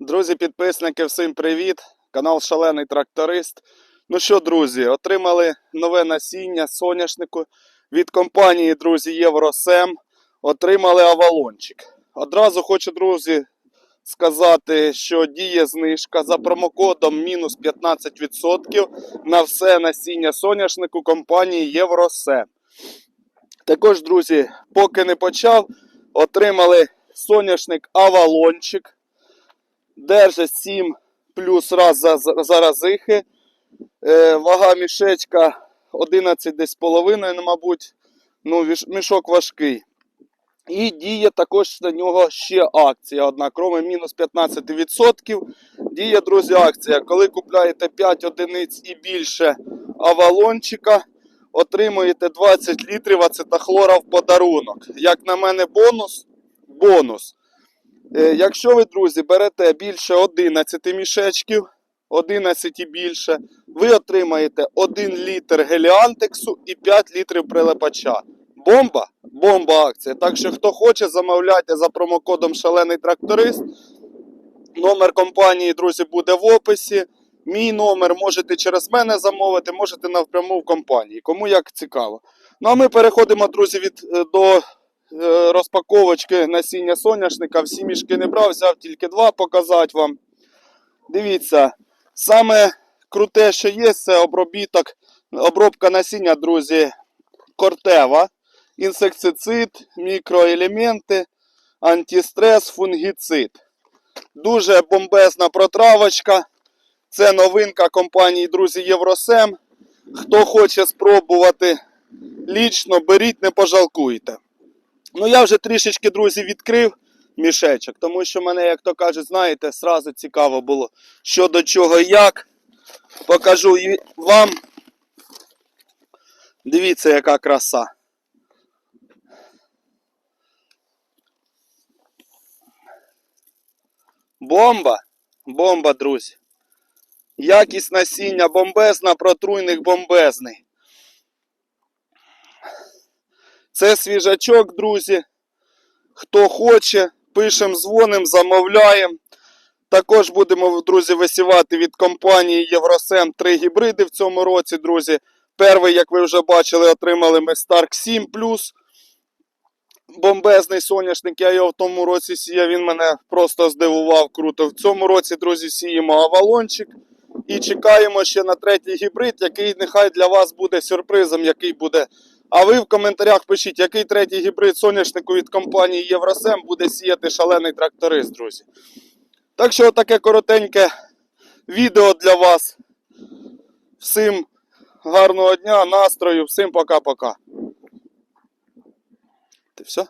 Друзі-підписники, всім привіт! Канал Шалений Тракторист. Ну що, друзі, отримали нове насіння соняшнику від компанії, друзі, Євросем. Отримали авалончик. Одразу хочу, друзі, сказати, що діє знижка за промокодом мінус 15% на все насіння соняшнику компанії Євросем. Також, друзі, поки не почав, отримали соняшник авалончик. Держить 7 плюс раз за, за, разихи. Е, вага мішечка 11 десь половиною, мабуть. Ну, мішок важкий. І діє також на нього ще акція. Одна, кроме мінус 15%. Діє, друзі, акція. Коли купляєте 5 одиниць і більше авалончика, отримуєте 20 літрів ацетахлора в подарунок. Як на мене, бонус. Бонус. Е, Якщо ви, друзі, берете більше 11 мішечків, 11 і більше, ви отримаєте 1 літр геліантексу і 5 літрів прилипача. Бомба? Бомба акція. Так що, хто хоче, замовляйте за промокодом Шалений тракторист. Номер компанії, друзі, буде в описі. Мій номер можете через мене замовити, можете напряму в компанії. Кому як цікаво. Ну а ми переходимо, друзі, від, е, до розпаковочки насіння соняшника. Всі мішки не брав, взяв тільки два показати вам. Дивіться, саме круте, що є, це обробіток, обробка насіння, друзі, кортева, інсектицид, мікроелементи, антистрес, фунгіцид. Дуже бомбезна протравочка. Це новинка компанії, друзі, Євросем. Хто хоче спробувати лічно, беріть, не пожалкуйте. Ну, я вже трішечки, друзі, відкрив мішечок, тому що мене, як то кажуть, знаєте, сразу цікаво було, що до чого і як. Покажу і вам. Дивіться, яка краса. Бомба! Бомба, друзі. Якість насіння бомбезна, протруйник бомбезний. Це свіжачок, друзі. Хто хоче, пишемо, дзвонимо, замовляємо. Також будемо, друзі, висівати від компанії Євросем три гібриди в цьому році, друзі. Перший, як ви вже бачили, отримали ми Stark 7 Бомбезний соняшник, я його в тому році сіяв, він мене просто здивував круто. В цьому році, друзі, сіємо авалончик. І чекаємо ще на третій гібрид, який нехай для вас буде сюрпризом, який буде. А ви в коментарях пишіть, який третій гібрид соняшнику від компанії Євросем буде сіяти шалений тракторист, друзі. Так що таке коротеньке відео для вас. Всім гарного дня, настрою, всім пока-пока. Ти все?